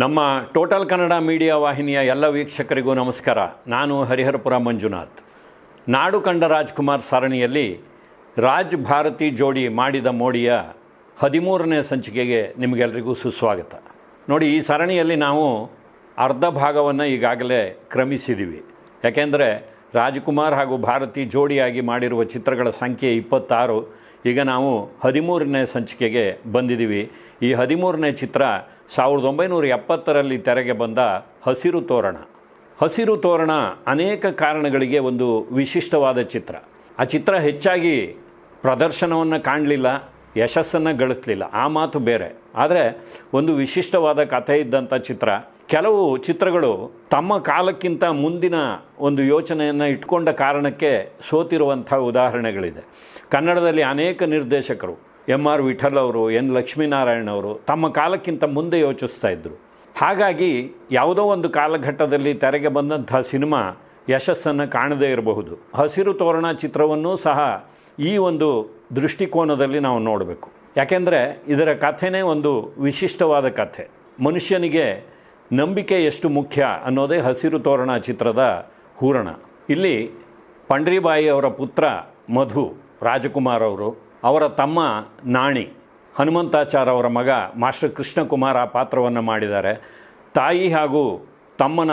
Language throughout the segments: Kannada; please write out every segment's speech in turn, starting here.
ನಮ್ಮ ಟೋಟಲ್ ಕನ್ನಡ ಮೀಡಿಯಾ ವಾಹಿನಿಯ ಎಲ್ಲ ವೀಕ್ಷಕರಿಗೂ ನಮಸ್ಕಾರ. ನಾನು ಹರಿಹರಪುರ ಮಂಜುನಾಥ್. ನಾಡು ಕಂಡ ರಾಜ್ಕುಮಾರ್ ಸರಣಿಯಲ್ಲಿ ರಾಜ್ ಭಾರತಿ ಜೋಡಿ ಮಾಡಿದ ಮೋಡಿಯ ಹದಿಮೂರನೇ ಸಂಚಿಕೆಗೆ ನಿಮಗೆಲ್ಲರಿಗೂ ಸುಸ್ವಾಗತ. ನೋಡಿ, ಈ ಸರಣಿಯಲ್ಲಿ ನಾವು ಅರ್ಧ ಭಾಗವನ್ನು ಈಗಾಗಲೇ ಕ್ರಮಿಸಿದ್ದೀವಿ ಯಾಕೆಂದರೆ ರಾಜ್ಕುಮಾರ್ ಹಾಗೂ ಭಾರತಿ ಜೋಡಿಯಾಗಿ ಮಾಡಿರುವ ಚಿತ್ರಗಳ ಸಂಖ್ಯೆ ಇಪ್ಪತ್ತಾರು. ಈಗ ನಾವು ಹದಿಮೂರನೇ ಸಂಚಿಕೆಗೆ ಬಂದಿದ್ದೀವಿ ಈ ಹದಿಮೂರನೇ ಚಿತ್ರ ಸಾವಿರದ ಒಂಬೈನೂರ ಎಪ್ಪತ್ತರಲ್ಲಿ ತೆರೆಗೆ ಬಂದ ಹಸಿರು ತೋರಣ. ಹಸಿರು ತೋರಣ ಅನೇಕ ಕಾರಣಗಳಿಗೆ ಒಂದು ವಿಶಿಷ್ಟವಾದ ಚಿತ್ರ. ಆ ಚಿತ್ರ ಹೆಚ್ಚಾಗಿ ಪ್ರದರ್ಶನವನ್ನು ಕಾಣಲಿಲ್ಲ, ಯಶಸ್ಸನ್ನು ಗಳಿಸಲಿಲ್ಲ. ಆ ಮಾತು ಬೇರೆ. ಆದರೆ ಒಂದು ವಿಶಿಷ್ಟವಾದ ಕಥೆ ಇದ್ದಂಥ ಚಿತ್ರ. ಕೆಲವು ಚಿತ್ರಗಳು ತಮ್ಮ ಕಾಲಕ್ಕಿಂತ ಮುಂದಿನ ಒಂದು ಯೋಚನೆಯನ್ನು ಇಟ್ಕೊಂಡ ಕಾರಣಕ್ಕೆ ಸೋತಿರುವಂಥ ಉದಾಹರಣೆಗಳಿದೆ. ಕನ್ನಡದಲ್ಲಿ ಅನೇಕ ನಿರ್ದೇಶಕರು ಎಂ ಆರ್ ವಿಠಲ್ ಅವರು, ಎನ್ ಲಕ್ಷ್ಮೀನಾರಾಯಣ ಅವರು ತಮ್ಮ ಕಾಲಕ್ಕಿಂತ ಮುಂದೆ ಯೋಚಿಸ್ತಾ ಇದ್ದರು ಹಾಗಾಗಿ ಯಾವುದೋ ಒಂದು ಕಾಲಘಟ್ಟದಲ್ಲಿ ತೆರೆಗೆ ಬಂದಂಥ ಸಿನಿಮಾ ಯಶಸ್ಸನ್ನು ಕಾಣದೇ ಇರಬಹುದು. ಹಸಿರು ತೋರಣ ಚಿತ್ರವನ್ನೂ ಸಹ ಈ ಒಂದು ದೃಷ್ಟಿಕೋನದಲ್ಲಿ ನಾವು ನೋಡಬೇಕು. ಯಾಕೆಂದರೆ ಇದರ ಕಥೆನೇ ಒಂದು ವಿಶಿಷ್ಟವಾದ ಕಥೆ. ಮನುಷ್ಯನಿಗೆ ನಂಬಿಕೆ ಎಷ್ಟು ಮುಖ್ಯ ಅನ್ನೋದೇ ಹಸಿರು ತೋರಣ ಚಿತ್ರದ ಹೂರಣ. ಇಲ್ಲಿ ಪಂಡ್ರಿಬಾಯಿ ಅವರ ಪುತ್ರ ಮಧು ರಾಜಕುಮಾರ್ ಅವರು ಅವರ ತಮ್ಮ ನಾಣಿ, ಹನುಮಂತಾಚಾರ್ ಅವರ ಮಗ ಮಾಸ್ಟರ್ ಕೃಷ್ಣಕುಮಾರ್ ಆ ಪಾತ್ರವನ್ನು ಮಾಡಿದ್ದಾರೆ. ತಾಯಿ ಹಾಗೂ ತಮ್ಮನ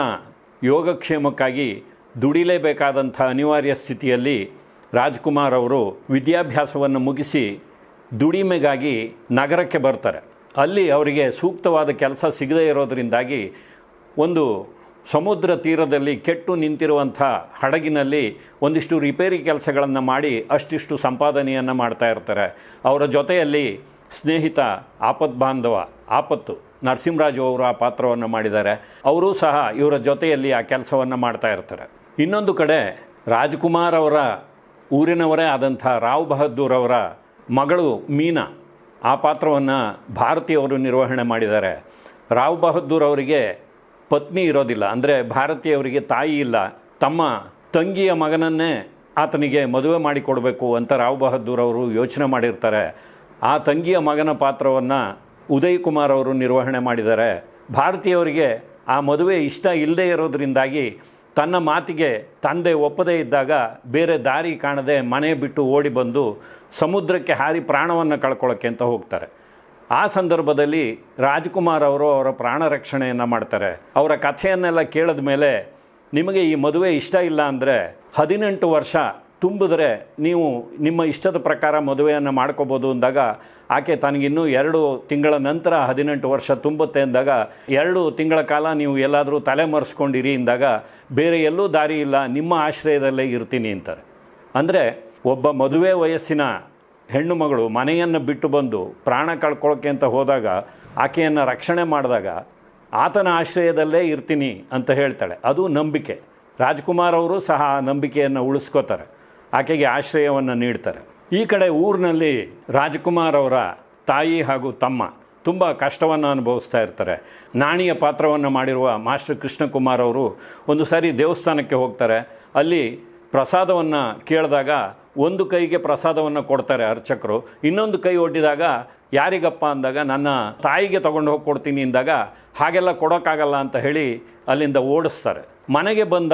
ಯೋಗಕ್ಷೇಮಕ್ಕಾಗಿ ದುಡಿಲೇಬೇಕಾದಂಥ ಅನಿವಾರ್ಯ ಸ್ಥಿತಿಯಲ್ಲಿ ರಾಜ್ಕುಮಾರ್ ಅವರು ವಿದ್ಯಾಭ್ಯಾಸವನ್ನು ಮುಗಿಸಿ ದುಡಿಮೆಗಾಗಿ ನಗರಕ್ಕೆ ಬರ್ತಾರೆ. ಅಲ್ಲಿ ಅವರಿಗೆ ಸೂಕ್ತವಾದ ಕೆಲಸ ಸಿಗದೇ ಇರೋದರಿಂದಾಗಿ ಒಂದು ಸಮುದ್ರ ತೀರದಲ್ಲಿ ಕೆಟ್ಟು ನಿಂತಿರುವಂಥ ಹಡಗಿನಲ್ಲಿ ಒಂದಿಷ್ಟು ರಿಪೇರಿ ಕೆಲಸಗಳನ್ನು ಮಾಡಿ ಅಷ್ಟಿಷ್ಟು ಸಂಪಾದನೆಯನ್ನು ಮಾಡ್ತಾ ಇರ್ತಾರೆ. ಅವರ ಜೊತೆಯಲ್ಲಿ ಸ್ನೇಹಿತ, ಆಪತ್ ಬಾಂಧವ, ಆಪತ್ತು, ನರಸಿಂಹರಾಜು ಅವರು ಆ ಪಾತ್ರವನ್ನು ಮಾಡಿದ್ದಾರೆ. ಅವರೂ ಸಹ ಇವರ ಜೊತೆಯಲ್ಲಿ ಆ ಕೆಲಸವನ್ನು ಮಾಡ್ತಾ ಇರ್ತಾರೆ. ಇನ್ನೊಂದು ಕಡೆ ರಾಜ್ಕುಮಾರ್ ಅವರ ಊರಿನವರೇ ಆದಂಥ ರಾವ್ ಬಹದ್ದೂರ್ ಅವರ ಮಗಳು ಮೀನಾ ಆ ಪಾತ್ರವನ್ನು ಭಾರತೀಯವರು ನಿರ್ವಹಣೆ ಮಾಡಿದ್ದಾರೆ. ರಾವ್ ಬಹದ್ದೂರ್ ಅವರಿಗೆ ಪತ್ನಿ ಇರೋದಿಲ್ಲ. ಅಂದರೆ ಭಾರತೀಯವರಿಗೆ ತಾಯಿ ಇಲ್ಲ. ತಮ್ಮ ತಂಗಿಯ ಮಗನನ್ನೇ ಆತನಿಗೆ ಮದುವೆ ಮಾಡಿಕೊಡಬೇಕು ಅಂತ ರಾವ್ ಬಹದ್ದೂರ್ ಅವರು ಯೋಚನೆ ಮಾಡಿರ್ತಾರೆ. ಆ ತಂಗಿಯ ಮಗನ ಪಾತ್ರವನ್ನು ಉದಯ್ ಕುಮಾರ್ ಅವರು ನಿರ್ವಹಣೆ ಮಾಡಿದ್ದಾರೆ. ಭಾರತೀಯವರಿಗೆ ಆ ಮದುವೆ ಇಷ್ಟ ಇಲ್ಲದೇ ಇರೋದರಿಂದಾಗಿ ತನ್ನ ಮಾತಿಗೆ ತಂದೆ ಒಪ್ಪದೇ ಇದ್ದಾಗ ಬೇರೆ ದಾರಿ ಕಾಣದೆ ಮನೆ ಬಿಟ್ಟು ಓಡಿ ಬಂದು ಸಮುದ್ರಕ್ಕೆ ಹಾರಿ ಪ್ರಾಣವನ್ನು ಕಳ್ಕೊಳ್ಳೋಕ್ಕೆ ಅಂತ ಹೋಗ್ತಾರೆ. ಆ ಸಂದರ್ಭದಲ್ಲಿ ರಾಜ್ಕುಮಾರ್ ಅವರು ಅವರ ಪ್ರಾಣ ರಕ್ಷಣೆಯನ್ನು ಮಾಡ್ತಾರೆ. ಅವರ ಕಥೆಯನ್ನೆಲ್ಲ ಕೇಳಿದ ಮೇಲೆ ನಿಮಗೆ ಈ ಮದುವೆ ಇಷ್ಟ ಇಲ್ಲ ಅಂದರೆ ಹದಿನೆಂಟು ವರ್ಷ ತುಂಬಿದ್ರೆ ನೀವು ನಿಮ್ಮ ಇಷ್ಟದ ಪ್ರಕಾರ ಮದುವೆಯನ್ನು ಮಾಡ್ಕೋಬೋದು ಅಂದಾಗ ಆಕೆ ತನಗಿನ್ನೂ ಎರಡು ತಿಂಗಳ ನಂತರ ಹದಿನೆಂಟು ವರ್ಷ ತುಂಬುತ್ತೆ ಅಂದಾಗ ಎರಡು ತಿಂಗಳ ಕಾಲ ನೀವು ಎಲ್ಲಾದರೂ ತಲೆ ಮರೆಸ್ಕೊಂಡಿರಿ ಅಂದಾಗ ಬೇರೆ ಎಲ್ಲೂ ದಾರಿ ಇಲ್ಲ, ನಿಮ್ಮ ಆಶ್ರಯದಲ್ಲೇ ಇರ್ತೀನಿ ಅಂತಾರೆ. ಅಂದರೆ ಒಬ್ಬ ಮದುವೆ ವಯಸ್ಸಿನ ಹೆಣ್ಣು ಮಗಳು ಮನೆಯನ್ನು ಬಿಟ್ಟು ಬಂದು ಪ್ರಾಣ ಕಳ್ಕೊಳ್ಳೋಕ್ಕೆ ಅಂತ ಹೋದಾಗ ಆಕೆಯನ್ನು ರಕ್ಷಣೆ ಮಾಡಿದಾಗ ಆತನ ಆಶ್ರಯದಲ್ಲೇ ಇರ್ತೀನಿ ಅಂತ ಹೇಳ್ತಾಳೆ. ಅದು ನಂಬಿಕೆ. ರಾಜ್ಕುಮಾರ್ ಅವರು ಸಹ ಆ ನಂಬಿಕೆಯನ್ನು ಉಳಿಸ್ಕೋತಾರೆ. ಆಕೆಗೆ ಆಶ್ರಯವನ್ನು ನೀಡ್ತಾರೆ. ಈ ಕಡೆ ಊರಿನಲ್ಲಿ ರಾಜ್ಕುಮಾರ್ ಅವರ ತಾಯಿ ಹಾಗೂ ತಮ್ಮ ತುಂಬ ಕಷ್ಟವನ್ನು ಅನುಭವಿಸ್ತಾ ಇರ್ತಾರೆ. ನಾಣಿಯ ಪಾತ್ರವನ್ನು ಮಾಡಿರುವ ಮಾಸ್ಟರ್ ಕೃಷ್ಣಕುಮಾರ್ ಅವರು ಒಂದು ಸಾರಿ ದೇವಸ್ಥಾನಕ್ಕೆ ಹೋಗ್ತಾರೆ. ಅಲ್ಲಿ ಪ್ರಸಾದವನ್ನು ಕೇಳಿದಾಗ ಒಂದು ಕೈಗೆ ಪ್ರಸಾದವನ್ನು ಕೊಡ್ತಾರೆ ಅರ್ಚಕರು, ಇನ್ನೊಂದು ಕೈ ಒಡ್ಡಿದಾಗ, ಯಾರಿಗಪ್ಪ? ಅಂದಾಗ, ನನ್ನ ತಾಯಿಗೆ ತೊಗೊಂಡು ಹೋಗಿ ಕೊಡ್ತೀನಿ ಅಂದಾಗ, ಹಾಗೆಲ್ಲ ಕೊಡೋಕ್ಕಾಗಲ್ಲ ಅಂತ ಹೇಳಿ ಅಲ್ಲಿಂದ ಓಡಿಸ್ತಾರೆ. ಮನೆಗೆ ಬಂದ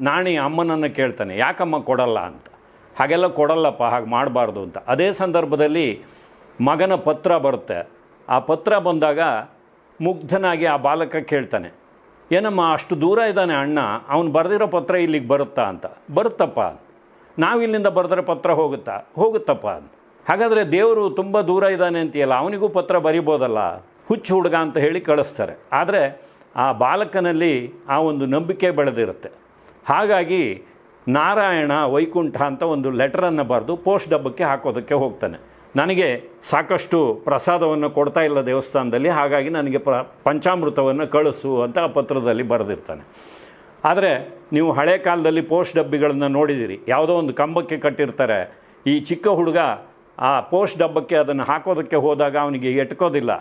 ನಾಣಿ ಅಮ್ಮನನ್ನು ಕೇಳ್ತಾನೆ, ಯಾಕಮ್ಮ ಕೊಡಲ್ಲ? ಅಂತ. ಹಾಗೆಲ್ಲ ಕೊಡಲ್ಲಪ್ಪ, ಹಾಗೆ ಮಾಡಬಾರ್ದು ಅಂತ. ಅದೇ ಸಂದರ್ಭದಲ್ಲಿ ಮಗನ ಪತ್ರ ಬರುತ್ತೆ. ಆ ಪತ್ರ ಬಂದಾಗ ಮುಗ್ಧನಾಗಿ ಆ ಬಾಲಕ ಕೇಳ್ತಾನೆ ಏನಮ್ಮ, ಅಷ್ಟು ದೂರ ಇದ್ದಾನೆ ಅಣ್ಣ, ಅವನು ಬರೆದಿರೋ ಪತ್ರ ಇಲ್ಲಿಗೆ ಬರುತ್ತಾ ಅಂತ. ಬರುತ್ತಪ್ಪ ನಾವು ಇಲ್ಲಿಂದ ಬರೆದ್ರೆ ಪತ್ರ ಹೋಗುತ್ತಾ? ಹೋಗುತ್ತಪ್ಪ ಅಂತ. ಹಾಗಾದರೆ ದೇವರು ತುಂಬ ದೂರ ಇದ್ದಾನೆ ಅಂತೀಯಲ್ಲ, ಅವನಿಗೂ ಪತ್ರ ಬರಿಬೋದಲ್ಲ? ಹುಚ್ಚು ಹುಡುಗ ಅಂತ ಹೇಳಿ ಕಳಿಸ್ತಾರೆ. ಆದರೆ ಆ ಬಾಲಕನಲ್ಲಿ ಆ ಒಂದು ನಂಬಿಕೆ ಬೆಳೆದಿರುತ್ತೆ. ಹಾಗಾಗಿ ನಾರಾಯಣ ವೈಕುಂಠ ಅಂತ ಒಂದು ಲೆಟರನ್ನು ಬರೆದು ಪೋಸ್ಟ್ ಡಬ್ಬಕ್ಕೆ ಹಾಕೋದಕ್ಕೆ ಹೋಗ್ತಾನೆ. ನನಗೆ ಸಾಕಷ್ಟು ಪ್ರಸಾದವನ್ನು ಕೊಡ್ತಾ ಇಲ್ಲ ದೇವಸ್ಥಾನದಲ್ಲಿ, ಹಾಗಾಗಿ ನನಗೆ ಪ್ರ, ಪಂಚಾಮೃತವನ್ನು ಕಳಿಸು ಅಂತ ಆ ಪತ್ರದಲ್ಲಿ ಬರೆದಿರ್ತಾನೆ. ಆದರೆ ನೀವು ಹಳೆ ಕಾಲದಲ್ಲಿ ಪೋಸ್ಟ್ ಡಬ್ಬಿಗಳನ್ನು ನೋಡಿದ್ದೀರಿ ಯಾವುದೋ ಒಂದು ಕಂಬಕ್ಕೆ ಕಟ್ಟಿರ್ತಾರೆ. ಈ ಚಿಕ್ಕ ಹುಡುಗ ಆ ಪೋಸ್ಟ್ ಡಬ್ಬಕ್ಕೆ ಅದನ್ನು ಹಾಕೋದಕ್ಕೆ ಹೋದಾಗ ಅವನಿಗೆ ಎಟ್ಕೋದಿಲ್ಲ.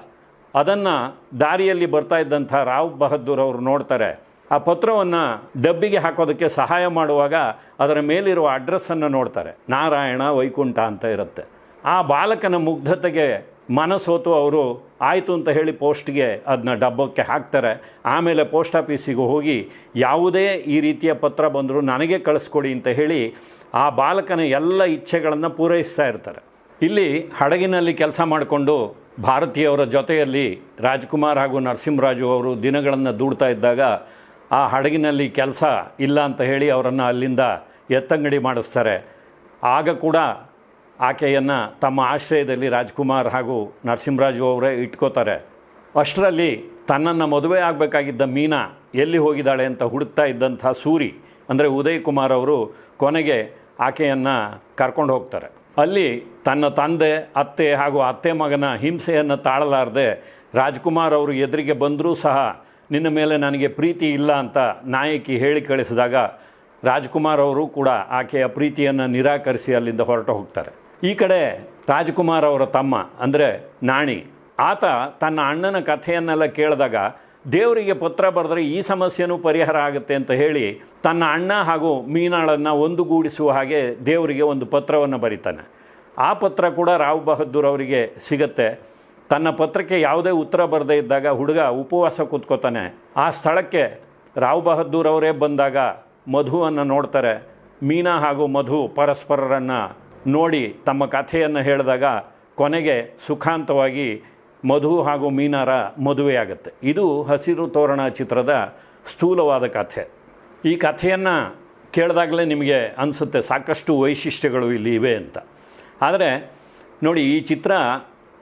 ಅದನ್ನು ದಾರಿಯಲ್ಲಿ ಬರ್ತಾ ಇದ್ದಂಥ ರಾವ್ ಬಹದ್ದೂರ್ ಅವರು ನೋಡ್ತಾರೆ. ಆ ಪತ್ರವನ್ನು ಡಬ್ಬಿಗೆ ಹಾಕೋದಕ್ಕೆ ಸಹಾಯ ಮಾಡುವಾಗ ಅದರ ಮೇಲಿರುವ ಅಡ್ರೆಸ್ಸನ್ನು ನೋಡ್ತಾರೆ. ನಾರಾಯಣ ವೈಕುಂಠ ಅಂತ ಇರುತ್ತೆ. ಆ ಬಾಲಕನ ಮುಗ್ಧತೆಗೆ ಮನಸ್ಸೋತು ಅವರು ಆಯಿತು ಅಂತ ಹೇಳಿ ಪೋಸ್ಟ್ಗೆ ಅದನ್ನ ಡಬ್ಬಕ್ಕೆ ಹಾಕ್ತಾರೆ. ಆಮೇಲೆ ಪೋಸ್ಟ್ ಆಫೀಸಿಗೆ ಹೋಗಿ ಯಾವುದೇ ಈ ರೀತಿಯ ಪತ್ರ ಬಂದರೂ ನನಗೆ ಕಳಿಸ್ಕೊಡಿ ಅಂತ ಹೇಳಿ ಆ ಬಾಲಕನ ಎಲ್ಲ ಇಚ್ಛೆಗಳನ್ನು ಪೂರೈಸ್ತಾ ಇರ್ತಾರೆ. ಇಲ್ಲಿ ಹಡಗಿನಲ್ಲಿ ಕೆಲಸ ಮಾಡಿಕೊಂಡು ಭಾರತೀಯವರ ಜೊತೆಯಲ್ಲಿ ರಾಜ್ಕುಮಾರ್ ಹಾಗೂ ನರಸಿಂಹರಾಜು ಅವರು ದಿನಗಳನ್ನು ದೂಡ್ತಾ ಇದ್ದಾಗ ಆ ಹಡಗಿನಲ್ಲಿ ಕೆಲಸ ಇಲ್ಲ ಅಂತ ಹೇಳಿ ಅವರನ್ನು ಅಲ್ಲಿಂದ ಎತ್ತಂಗಡಿ ಮಾಡಿಸ್ತಾರೆ. ಆಗ ಕೂಡ ಆಕೆಯನ್ನು ತಮ್ಮ ಆಶ್ರಯದಲ್ಲಿ ರಾಜ್ಕುಮಾರ್ ಹಾಗೂ ನರಸಿಂಹರಾಜು ಅವರೇ ಇಟ್ಕೋತಾರೆ. ಅಷ್ಟರಲ್ಲಿ ತನ್ನನ್ನು ಮದುವೆ ಆಗಬೇಕಾಗಿದ್ದ ಮೀನಾ ಎಲ್ಲಿ ಹೋಗಿದ್ದಾಳೆ ಅಂತ ಹುಡುಕ್ತಾ ಇದ್ದಂಥ ಸೂರಿ, ಅಂದರೆ ಉದಯ್ ಕುಮಾರ್ ಅವರು ಕೊನೆಗೆ ಆಕೆಯನ್ನು ಕರ್ಕೊಂಡು ಹೋಗ್ತಾರೆ. ಅಲ್ಲಿ ತನ್ನ ತಂದೆ, ಅತ್ತೆ ಹಾಗೂ ಅತ್ತೆ ಮಗನ ಹಿಂಸೆಯನ್ನು ತಾಳಲಾರದೆ ರಾಜ್ಕುಮಾರ್ ಅವರು ಎದುರಿಗೆ ಬಂದರೂ ಸಹ ನಿನ್ನ ಮೇಲೆ ನನಗೆ ಪ್ರೀತಿ ಇಲ್ಲ ಅಂತ ನಾಯಕಿ ಹೇಳಿ ಕಳಿಸಿದಾಗ ರಾಜ್ಕುಮಾರ್ ಅವರು ಕೂಡ ಆಕೆಯ ಪ್ರೀತಿಯನ್ನು ನಿರಾಕರಿಸಿ ಅಲ್ಲಿಂದ ಹೊರಟು ಹೋಗ್ತಾರೆ. ಈ ಕಡೆ ರಾಜ್ಕುಮಾರ್ ಅವರ ತಮ್ಮ, ಅಂದರೆ ನಾಣಿ, ಆತ ತನ್ನ ಅಣ್ಣನ ಕಥೆಯನ್ನೆಲ್ಲ ಕೇಳಿದಾಗ, ದೇವರಿಗೆ ಪತ್ರ ಬರೆದ್ರೆ ಈ ಸಮಸ್ಯೆನೂ ಪರಿಹಾರ ಆಗುತ್ತೆ ಅಂತ ಹೇಳಿ, ತನ್ನ ಅಣ್ಣ ಹಾಗೂ ಮೀನಾಳನ್ನು ಒಂದುಗೂಡಿಸುವ ಹಾಗೆ ದೇವರಿಗೆ ಒಂದು ಪತ್ರವನ್ನು ಬರೀತಾನೆ. ಆ ಪತ್ರ ಕೂಡ ರಾವ್ ಬಹದ್ದೂರ್ ಅವರಿಗೆ ಸಿಗತ್ತೆ. ತನ್ನ ಪತ್ರಕ್ಕೆ ಯಾವುದೇ ಉತ್ತರ ಬರದೇ ಇದ್ದಾಗ ಹುಡುಗ ಉಪವಾಸ ಕೂತ್ಕೋತಾನೆ. ಆ ಸ್ಥಳಕ್ಕೆ ರಾವ್ ಬಹದ್ದೂರ್ ಅವರೇ ಬಂದಾಗ ಮಧುವನ್ನು ನೋಡ್ತಾರೆ. ಮೀನಾ ಹಾಗೂ ಮಧು ಪರಸ್ಪರರನ್ನು ನೋಡಿ ತಮ್ಮ ಕಥೆಯನ್ನು ಹೇಳಿದಾಗ ಕೊನೆಗೆ ಸುಖಾಂತವಾಗಿ ಮಧು ಹಾಗೂ ಮೀನಾರ ಮದುವೆಯಾಗುತ್ತೆ. ಇದು ಹಸಿರು ತೋರಣ ಚಿತ್ರದ ಸ್ಥೂಲವಾದ ಕಥೆ. ಈ ಕಥೆಯನ್ನು ಕೇಳಿದಾಗಲೇ ನಿಮಗೆ ಅನಿಸುತ್ತೆ ಸಾಕಷ್ಟು ವೈಶಿಷ್ಟ್ಯಗಳು ಇಲ್ಲಿ ಇವೆ ಅಂತ. ಆದರೆ ನೋಡಿ ಈ ಚಿತ್ರ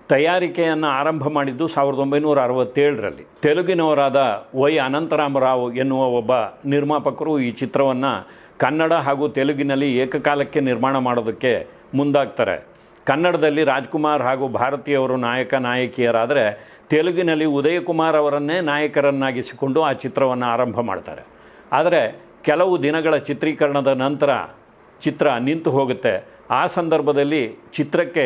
ತಯಾರಿಕೆಯನ್ನು ಆರಂಭ ಮಾಡಿದ್ದು ಸಾವಿರದ ಒಂಬೈನೂರ ಅರವತ್ತೇಳರಲ್ಲಿ. ತೆಲುಗಿನವರಾದ ವೈ ಅನಂತರಾಮರಾವ್ ಎನ್ನುವ ಒಬ್ಬ ನಿರ್ಮಾಪಕರು ಈ ಚಿತ್ರವನ್ನು ಕನ್ನಡ ಹಾಗೂ ತೆಲುಗಿನಲ್ಲಿ ಏಕಕಾಲಕ್ಕೆ ನಿರ್ಮಾಣ ಮಾಡೋದಕ್ಕೆ ಮುಂದಾಗ್ತಾರೆ. ಕನ್ನಡದಲ್ಲಿ ರಾಜ್ಕುಮಾರ್ ಹಾಗೂ ಭಾರತೀಯವರು ನಾಯಕ ನಾಯಕಿಯರಾದರೆ ತೆಲುಗಿನಲ್ಲಿ ಉದಯಕುಮಾರ್ ಅವರನ್ನೇ ನಾಯಕರನ್ನಾಗಿಸಿಕೊಂಡು ಆ ಚಿತ್ರವನ್ನು ಆರಂಭ ಮಾಡ್ತಾರೆ. ಆದರೆ ಕೆಲವು ದಿನಗಳ ಚಿತ್ರೀಕರಣದ ನಂತರ ಚಿತ್ರ ನಿಂತು ಹೋಗುತ್ತೆ. ಆ ಸಂದರ್ಭದಲ್ಲಿ ಚಿತ್ರಕ್ಕೆ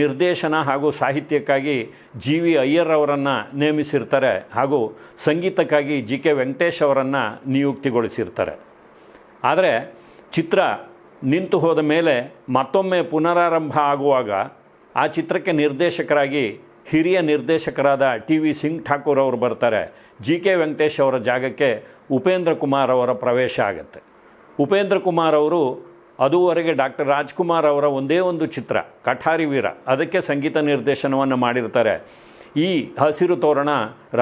ನಿರ್ದೇಶನ ಹಾಗೂ ಸಾಹಿತ್ಯಕ್ಕಾಗಿ ಜಿ ವಿ ಅಯ್ಯರ್ ಅವರನ್ನು ನೇಮಿಸಿರ್ತಾರೆ ಹಾಗೂ ಸಂಗೀತಕ್ಕಾಗಿ ಜಿ ಕೆ ವೆಂಕಟೇಶ್ ಅವರನ್ನು ನಿಯುಕ್ತಿಗೊಳಿಸಿರ್ತಾರೆ. ಆದರೆ ಚಿತ್ರ ನಿಂತು ಹೋದ ಮೇಲೆ ಮತ್ತೊಮ್ಮೆ ಪುನರಾರಂಭ ಆಗುವಾಗ ಆ ಚಿತ್ರಕ್ಕೆ ನಿರ್ದೇಶಕರಾಗಿ ಹಿರಿಯ ನಿರ್ದೇಶಕರಾದ ಟಿ ವಿ ಸಿಂಗ್ ಠಾಕೂರ್ ಅವರು ಬರ್ತಾರೆ. ಜಿ ಕೆ ವೆಂಕಟೇಶ್ ಅವರ ಜಾಗಕ್ಕೆ ಉಪೇಂದ್ರ ಕುಮಾರ್ ಅವರ ಪ್ರವೇಶ ಆಗುತ್ತೆ. ಉಪೇಂದ್ರ ಕುಮಾರ್ ಅವರು ಅದುವರೆಗೆ ಡಾಕ್ಟರ್ ರಾಜ್ಕುಮಾರ್ ಅವರ ಒಂದೇ ಒಂದು ಚಿತ್ರ, ಕಠಾರಿ ವೀರ, ಅದಕ್ಕೆ ಸಂಗೀತ ನಿರ್ದೇಶನವನ್ನು ಮಾಡಿರ್ತಾರೆ. ಈ ಹಸಿರು ತೋರಣ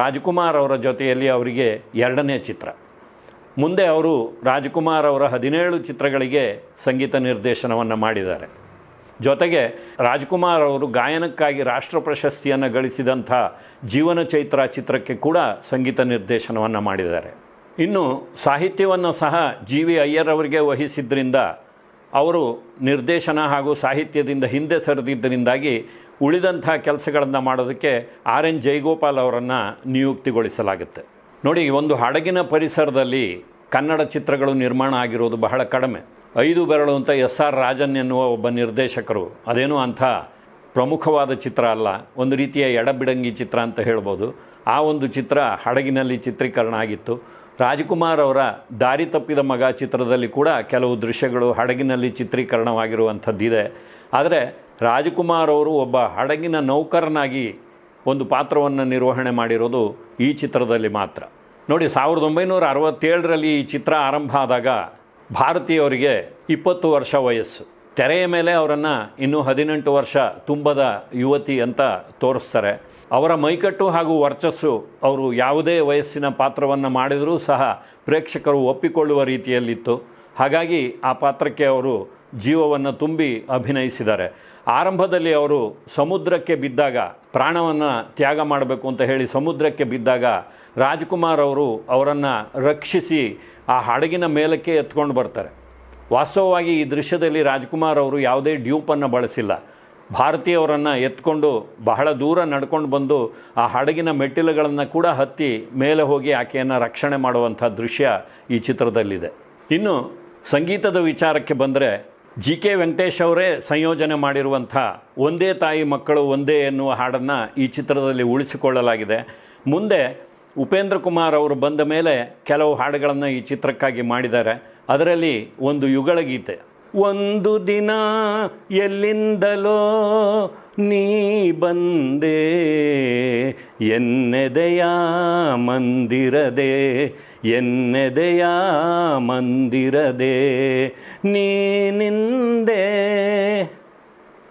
ರಾಜ್ಕುಮಾರ್ ಅವರ ಜೊತೆಯಲ್ಲಿ ಅವರಿಗೆ ಎರಡನೇ ಚಿತ್ರ. ಮುಂದೆ ಅವರು ರಾಜ್ಕುಮಾರ್ ಅವರ ಹದಿನೇಳು ಚಿತ್ರಗಳಿಗೆ ಸಂಗೀತ ನಿರ್ದೇಶನವನ್ನು ಮಾಡಿದ್ದಾರೆ. ಜೊತೆಗೆ ರಾಜ್ಕುಮಾರ್ ಅವರು ಗಾಯನಕ್ಕಾಗಿ ರಾಷ್ಟ್ರ ಪ್ರಶಸ್ತಿಯನ್ನು ಗಳಿಸಿದಂಥ ಜೀವನ ಚೈತ್ರ ಚಿತ್ರಕ್ಕೆ ಕೂಡ ಸಂಗೀತ ನಿರ್ದೇಶನವನ್ನು ಮಾಡಿದ್ದಾರೆ. ಇನ್ನು ಸಾಹಿತ್ಯವನ್ನು ಸಹ ಜಿ ವಿ ಅಯ್ಯರ್ ಅವರಿಗೆ ವಹಿಸಿದ್ದರಿಂದ ಅವರು ನಿರ್ದೇಶನ ಹಾಗೂ ಸಾಹಿತ್ಯದಿಂದ ಹಿಂದೆ ಸರಿದಿದ್ದರಿಂದಾಗಿ ಉಳಿದಂಥ ಕೆಲಸಗಳನ್ನು ಮಾಡೋದಕ್ಕೆ ಆರ್ ಎನ್ ಜೈಗೋಪಾಲ್ ಅವರನ್ನು ನಿಯುಕ್ತಿಗೊಳಿಸಲಾಗುತ್ತೆ. ನೋಡಿ ಒಂದು ಹಡಗಿನ ಪರಿಸರದಲ್ಲಿ ಕನ್ನಡ ಚಿತ್ರಗಳು ನಿರ್ಮಾಣ ಆಗಿರೋದು ಬಹಳ ಕಡಿಮೆ. ಐದು ಬೆರಳು ಅಂತ ಎಸ್ ಆರ್ ರಾಜನ್ ಎನ್ನುವ ಒಬ್ಬ ನಿರ್ದೇಶಕರು. ಅದೇನೋ ಅಂಥ ಪ್ರಮುಖವಾದ ಚಿತ್ರ ಅಲ್ಲ, ಒಂದು ರೀತಿಯ ಎಡಬಿಡಂಗಿ ಚಿತ್ರ ಅಂತ ಹೇಳ್ಬೋದು. ಆ ಒಂದು ಚಿತ್ರ ಹಡಗಿನಲ್ಲಿ ಚಿತ್ರೀಕರಣ ಆಗಿತ್ತು. ರಾಜ್ಕುಮಾರ್ ಅವರ ದಾರಿ ತಪ್ಪಿದ ಮಗ ಚಿತ್ರದಲ್ಲಿ ಕೂಡ ಕೆಲವು ದೃಶ್ಯಗಳು ಹಡಗಿನಲ್ಲಿ ಚಿತ್ರೀಕರಣವಾಗಿರುವಂಥದ್ದಿದೆ. ಆದರೆ ರಾಜ್ಕುಮಾರ್ ಅವರು ಒಬ್ಬ ಹಡಗಿನ ನೌಕರನಾಗಿ ಒಂದು ಪಾತ್ರವನ್ನು ನಿರ್ವಹಣೆ ಮಾಡಿರೋದು ಈ ಚಿತ್ರದಲ್ಲಿ ಮಾತ್ರ. ನೋಡಿ, ಸಾವಿರದ ಒಂಬೈನೂರ ಅರವತ್ತೇಳರಲ್ಲಿ ಈ ಚಿತ್ರ ಆರಂಭ ಆದಾಗ ಭಾರತೀಯವರಿಗೆ ಇಪ್ಪತ್ತು ವರ್ಷ ವಯಸ್ಸು. ತೆರೆಯ ಮೇಲೆ ಅವರನ್ನು ಇನ್ನೂ ಹದಿನೆಂಟು ವರ್ಷ ತುಂಬದ ಯುವತಿ ಅಂತ ತೋರಿಸ್ತಾರೆ. ಅವರ ಮೈಕಟ್ಟು ಹಾಗೂ ವರ್ಚಸ್ಸು ಅವರು ಯಾವುದೇ ವಯಸ್ಸಿನ ಪಾತ್ರವನ್ನು ಮಾಡಿದರೂ ಸಹ ಪ್ರೇಕ್ಷಕರು ಒಪ್ಪಿಕೊಳ್ಳುವ ರೀತಿಯಲ್ಲಿತ್ತು. ಹಾಗಾಗಿ ಆ ಪಾತ್ರಕ್ಕೆ ಅವರು ಜೀವವನ್ನು ತುಂಬಿ ಅಭಿನಯಿಸಿದ್ದಾರೆ. ಆರಂಭದಲ್ಲಿ ಅವರು ಸಮುದ್ರಕ್ಕೆ ಬಿದ್ದಾಗ ಪ್ರಾಣವನ್ನು ತ್ಯಾಗ ಮಾಡಬೇಕು ಅಂತ ಹೇಳಿ ಸಮುದ್ರಕ್ಕೆ ಬಿದ್ದಾಗ ರಾಜ್ಕುಮಾರ್ ಅವರು ಅವರನ್ನು ರಕ್ಷಿಸಿ ಆ ಹಡಗಿನ ಮೇಲಕ್ಕೆ ಎತ್ಕೊಂಡು ಬರ್ತಾರೆ. ವಾಸ್ತವವಾಗಿ ಈ ದೃಶ್ಯದಲ್ಲಿ ರಾಜ್ಕುಮಾರ್ ಅವರು ಯಾವುದೇ ಡ್ಯೂಪನ್ನು ಬಳಸಿಲ್ಲ. ಭಾರತೀಯವರನ್ನು ಎತ್ಕೊಂಡು ಬಹಳ ದೂರ ನಡ್ಕೊಂಡು ಬಂದು ಆ ಹಡಗಿನ ಮೆಟ್ಟಿಲುಗಳನ್ನು ಕೂಡ ಹತ್ತಿ ಮೇಲೆ ಹೋಗಿ ಆಕೆಯನ್ನು ರಕ್ಷಣೆ ಮಾಡುವಂಥ ದೃಶ್ಯ ಈ ಚಿತ್ರದಲ್ಲಿದೆ. ಇನ್ನು ಸಂಗೀತದ ವಿಚಾರಕ್ಕೆ ಬಂದರೆ ಜಿ ಕೆ ವೆಂಕಟೇಶ್ ಅವರೇ ಸಂಯೋಜನೆ ಮಾಡಿರುವಂಥ ಒಂದೇ ತಾಯಿ ಮಕ್ಕಳು ಒಂದೇ ಎನ್ನುವ ಹಾಡನ್ನು ಈ ಚಿತ್ರದಲ್ಲಿ ಉಳಿಸಿಕೊಳ್ಳಲಾಗಿದೆ. ಮುಂದೆ ಉಪೇಂದ್ರ ಕುಮಾರ್ ಅವರು ಬಂದ ಮೇಲೆ ಕೆಲವು ಹಾಡುಗಳನ್ನು ಈ ಚಿತ್ರಕ್ಕಾಗಿ ಮಾಡಿದ್ದಾರೆ. ಅದರಲ್ಲಿ ಒಂದು ಯುಗಳ ಗೀತೆ ಒಂದು ದಿನ ಎಲ್ಲಿಂದಲೋ ನೀ ಬಂದೆ, ಎನ್ನೆದೆಯ ಮಂದಿರದೆ ಎನ್ನೆದೆಯ ಮಂದಿರದೆ ನೀನಿಂದೆ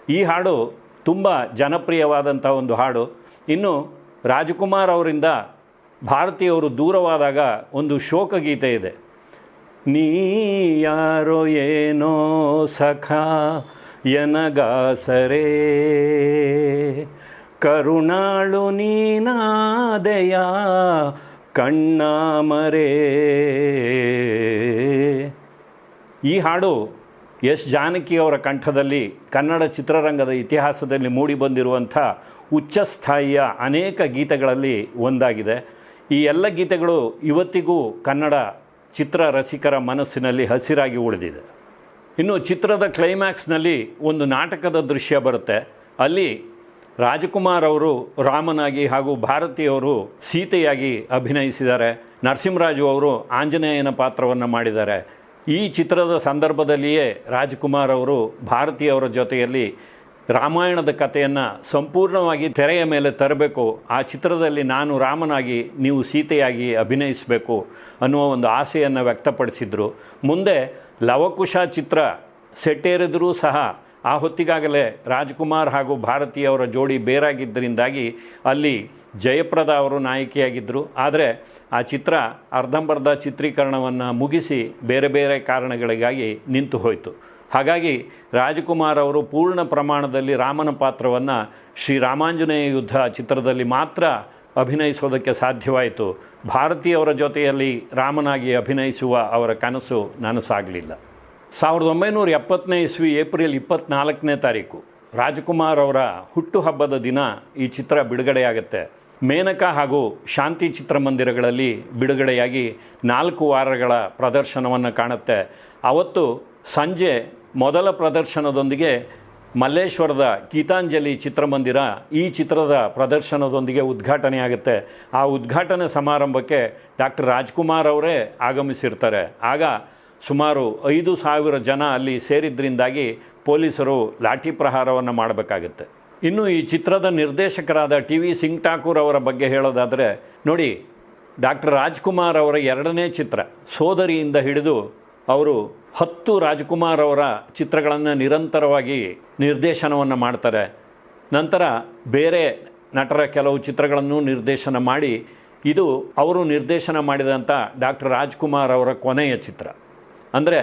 ಈ ಹಾಡು ತುಂಬ ಜನಪ್ರಿಯವಾದಂಥ ಒಂದು ಹಾಡು. ಇನ್ನು ರಾಜಕುಮಾರ್ ಅವರಿಂದ ಭಾರತೀಯವರು ದೂರವಾದಾಗ ಒಂದು ಶೋಕಗೀತೆ ಇದೆ. ನೀ ಯಾರೋ ಏನೋ ಸಖ ಯನಗಾಸರೆ ಕರುಣಾಳು ನೀನಾದೆಯ ಕಣ್ಣಾಮರೇ. ಈ ಹಾಡು ಎಸ್ ಜಾನಕಿ ಅವರ ಕಂಠದಲ್ಲಿ ಕನ್ನಡ ಚಿತ್ರರಂಗದ ಇತಿಹಾಸದಲ್ಲಿ ಮೂಡಿಬಂದಿರುವಂಥ ಉಚ್ಚಸ್ಥಾಯಿಯ ಅನೇಕ ಗೀತೆಗಳಲ್ಲಿ ಒಂದಾಗಿದೆ. ಈ ಎಲ್ಲ ಗೀತೆಗಳು ಇವತ್ತಿಗೂ ಕನ್ನಡ ಚಿತ್ರ ರಸಿಕರ ಮನಸ್ಸಿನಲ್ಲಿ ಹಸಿರಾಗಿ ಉಳಿದಿದೆ. ಇನ್ನು ಚಿತ್ರದ ಕ್ಲೈಮ್ಯಾಕ್ಸ್ನಲ್ಲಿ ಒಂದು ನಾಟಕದ ದೃಶ್ಯ ಬರುತ್ತೆ. ಅಲ್ಲಿ ರಾಜಕುಮಾರ್ ಅವರು ರಾಮನಾಗಿ ಹಾಗೂ ಭಾರತಿಯವರು ಸೀತೆಯಾಗಿ ಅಭಿನಯಿಸಿದ್ದಾರೆ. ನರಸಿಂಹರಾಜು ಅವರು ಆಂಜನೇಯನ ಪಾತ್ರವನ್ನು ಮಾಡಿದ್ದಾರೆ. ಈ ಚಿತ್ರದ ಸಂದರ್ಭದಲ್ಲಿಯೇ ರಾಜ್ಕುಮಾರ್ ಅವರು ಭಾರತೀಯವರ ಜೊತೆಯಲ್ಲಿ ರಾಮಾಯಣದ ಕಥೆಯನ್ನು ಸಂಪೂರ್ಣವಾಗಿ ತೆರೆಯ ಮೇಲೆ ತರಬೇಕು. ಆ ಚಿತ್ರದಲ್ಲಿ ನಾನು ರಾಮನಾಗಿ, ನೀವು ಸೀತೆಯಾಗಿ ಅಭಿನಯಿಸಬೇಕು ಅನ್ನುವ ಒಂದು ಆಸೆಯನ್ನು ವ್ಯಕ್ತಪಡಿಸಿದರು. ಮುಂದೆ ಲವಕುಶ ಚಿತ್ರ ಸೆಟ್ಟೇರಿದರೂ ಸಹ ಆ ಹೊತ್ತಿಗಾಗಲೇ ರಾಜ್ಕುಮಾರ್ ಹಾಗೂ ಭಾರತೀಯವರ ಜೋಡಿ ಬೇರಾಗಿದ್ದರಿಂದಾಗಿ ಅಲ್ಲಿ ಜಯಪ್ರದ ಅವರು ನಾಯಕಿಯಾಗಿದ್ದರು. ಆದರೆ ಆ ಚಿತ್ರ ಅರ್ಧಂಬರ್ಧ ಚಿತ್ರೀಕರಣವನ್ನು ಮುಗಿಸಿ ಬೇರೆ ಬೇರೆ ಕಾರಣಗಳಿಗಾಗಿ ನಿಂತು ಹೋಯಿತು. ಹಾಗಾಗಿ ರಾಜಕುಮಾರ್ ಅವರು ಪೂರ್ಣ ಪ್ರಮಾಣದಲ್ಲಿ ರಾಮನ ಪಾತ್ರವನ್ನು ಶ್ರೀರಾಮಾಂಜನೇಯ ಯುದ್ಧ ಚಿತ್ರದಲ್ಲಿ ಮಾತ್ರ ಅಭಿನಯಿಸೋದಕ್ಕೆ ಸಾಧ್ಯವಾಯಿತು. ಭಾರತೀಯವರ ಜೊತೆಯಲ್ಲಿ ರಾಮನಾಗಿ ಅಭಿನಯಿಸುವ ಅವರ ಕನಸು ನನಸಾಗಲಿಲ್ಲ. ಸಾವಿರದ ಒಂಬೈನೂರ ಎಪ್ಪತ್ತನೇ ಇಸ್ವಿ ಏಪ್ರಿಲ್ ಇಪ್ಪತ್ತ್ನಾಲ್ಕನೇ ತಾರೀಕು ರಾಜಕುಮಾರ್ ಅವರ ಹುಟ್ಟುಹಬ್ಬದ ದಿನ ಈ ಚಿತ್ರ ಬಿಡುಗಡೆಯಾಗುತ್ತೆ. ಮೇನಕ ಹಾಗೂ ಶಾಂತಿ ಚಿತ್ರಮಂದಿರಗಳಲ್ಲಿ ಬಿಡುಗಡೆಯಾಗಿ ನಾಲ್ಕು ವಾರಗಳ ಪ್ರದರ್ಶನವನ್ನು ಕಾಣುತ್ತೆ. ಅವತ್ತು ಸಂಜೆ ಮೊದಲ ಪ್ರದರ್ಶನದೊಂದಿಗೆ ಮಲ್ಲೇಶ್ವರದ ಗೀತಾಂಜಲಿ ಚಿತ್ರಮಂದಿರ ಈ ಚಿತ್ರದ ಪ್ರದರ್ಶನದೊಂದಿಗೆ ಉದ್ಘಾಟನೆಯಾಗುತ್ತೆ. ಆ ಉದ್ಘಾಟನೆ ಸಮಾರಂಭಕ್ಕೆ ಡಾಕ್ಟರ್ ರಾಜ್ಕುಮಾರ್ ಅವರೇ ಆಗಮಿಸಿರ್ತಾರೆ. ಆಗ ಸುಮಾರು ಐದು ಸಾವಿರ ಜನ ಅಲ್ಲಿ ಸೇರಿದ್ರಿಂದಾಗಿ ಪೊಲೀಸರು ಲಾಠಿ ಪ್ರಹಾರವನ್ನು ಮಾಡಬೇಕಾಗುತ್ತೆ. ಇನ್ನು ಈ ಚಿತ್ರದ ನಿರ್ದೇಶಕರಾದ ಟಿ ವಿ ಸಿಂಗ್ ಠಾಕೂರ್ ಅವರ ಬಗ್ಗೆ ಹೇಳೋದಾದರೆ, ನೋಡಿ, ಡಾಕ್ಟರ್ ರಾಜ್ಕುಮಾರ್ ಅವರ ಎರಡನೇ ಚಿತ್ರ, ಸೋದರಿಯಿಂದ ಹಿಡಿದು ಅವರು ಹತ್ತು ರಾಜ್ಕುಮಾರ್ ಅವರ ಚಿತ್ರಗಳನ್ನು ನಿರಂತರವಾಗಿ ನಿರ್ದೇಶನವನ್ನು ಮಾಡ್ತಾರೆ. ನಂತರ ಬೇರೆ ನಟರ ಕೆಲವು ಚಿತ್ರಗಳನ್ನು ನಿರ್ದೇಶನ ಮಾಡಿ, ಇದು ಅವರು ನಿರ್ದೇಶನ ಮಾಡಿದಂಥ ಡಾಕ್ಟರ್ ರಾಜ್ಕುಮಾರ್ ಅವರ ಕೊನೆಯ ಚಿತ್ರ. ಅಂದರೆ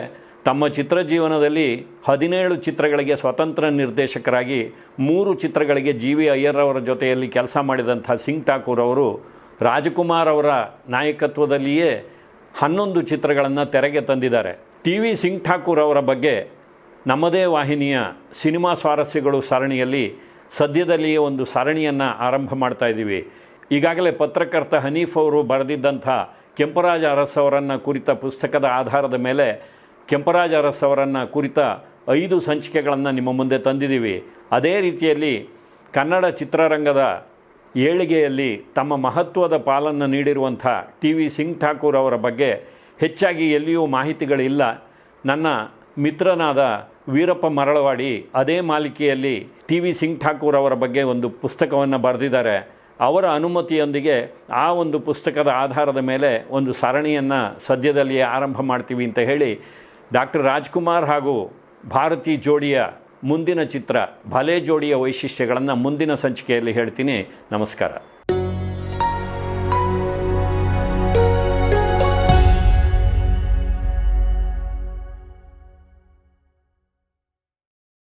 ತಮ್ಮ ಚಿತ್ರ ಜೀವನದಲ್ಲಿ ಹದಿನೇಳು ಚಿತ್ರಗಳಿಗೆ ಸ್ವತಂತ್ರ ನಿರ್ದೇಶಕರಾಗಿ ಮೂರು ಚಿತ್ರಗಳಿಗೆ ಜಿ ವಿ ಅಯ್ಯರ್ ಅವರ ಜೊತೆಯಲ್ಲಿ ಕೆಲಸ ಮಾಡಿದಂಥ ಸಿಂಗ್ ಠಾಕೂರ್ ಅವರು ರಾಜಕುಮಾರ್ ಅವರ ನಾಯಕತ್ವದಲ್ಲಿಯೇ ಹನ್ನೊಂದು ಚಿತ್ರಗಳನ್ನು ತೆರೆಗೆ ತಂದಿದ್ದಾರೆ. ಟಿ ವಿ ಸಿಂಗ್ ಠಾಕೂರ್ ಅವರ ಬಗ್ಗೆ ನಮ್ಮದೇ ವಾಹಿನಿಯ ಸಿನಿಮಾ ಸ್ವಾರಸ್ಯಗಳು ಸರಣಿಯಲ್ಲಿ ಸದ್ಯದಲ್ಲಿಯೇ ಒಂದು ಸರಣಿಯನ್ನು ಆರಂಭ ಮಾಡ್ತಾ ಇದ್ದೀವಿ. ಈಗಾಗಲೇ ಪತ್ರಕರ್ತ ಹನೀಫ್ ಅವರು ಬರೆದಿದ್ದಂಥ ಕೆಂಪರಾಜ ಅರಸ್ ಅವರನ್ನು ಕುರಿತ ಪುಸ್ತಕದ ಆಧಾರದ ಮೇಲೆ ಕೆಂಪರಾಜ ಅರಸ್ ಅವರನ್ನು ಕುರಿತ ಐದು ಸಂಚಿಕೆಗಳನ್ನು ನಿಮ್ಮ ಮುಂದೆ ತಂದಿದ್ದೀವಿ. ಅದೇ ರೀತಿಯಲ್ಲಿ ಕನ್ನಡ ಚಿತ್ರರಂಗದ ಏಳಿಗೆಯಲ್ಲಿ ತಮ್ಮ ಮಹತ್ವದ ಪಾಲನ್ನು ನೀಡಿರುವಂಥ ಟಿ ವಿ ಸಿಂಗ್ ಠಾಕೂರ್ ಅವರ ಬಗ್ಗೆ ಹೆಚ್ಚಾಗಿ ಎಲ್ಲಿಯೂ ಮಾಹಿತಿಗಳಿಲ್ಲ. ನನ್ನ ಮಿತ್ರನಾದ ವೀರಪ್ಪ ಮರಳವಾಡಿ ಅದೇ ಮಾಲಿಕೆಯಲ್ಲಿ ಟಿ ವಿ ಸಿಂಗ್ ಠಾಕೂರ್ ಅವರ ಬಗ್ಗೆ ಒಂದು ಪುಸ್ತಕವನ್ನು ಬರೆದಿದ್ದಾರೆ. ಅವರ ಅನುಮತಿಯೊಂದಿಗೆ ಆ ಒಂದು ಪುಸ್ತಕದ ಆಧಾರದ ಮೇಲೆ ಒಂದು ಸರಣಿಯನ್ನು ಸದ್ಯದಲ್ಲಿಯೇ ಆರಂಭ ಮಾಡ್ತೀವಿ ಅಂತ ಹೇಳಿ ಡಾಕ್ಟರ್ ರಾಜ್ಕುಮಾರ್ ಹಾಗೂ ಭಾರತಿ ಜೋಡಿಯ ಮುಂದಿನ ಚಿತ್ರ ಭಲೆ ಜೋಡಿಯ ವೈಶಿಷ್ಟ್ಯಗಳನ್ನು ಮುಂದಿನ ಸಂಚಿಕೆಯಲ್ಲಿ ಹೇಳ್ತೀನಿ. ನಮಸ್ಕಾರ.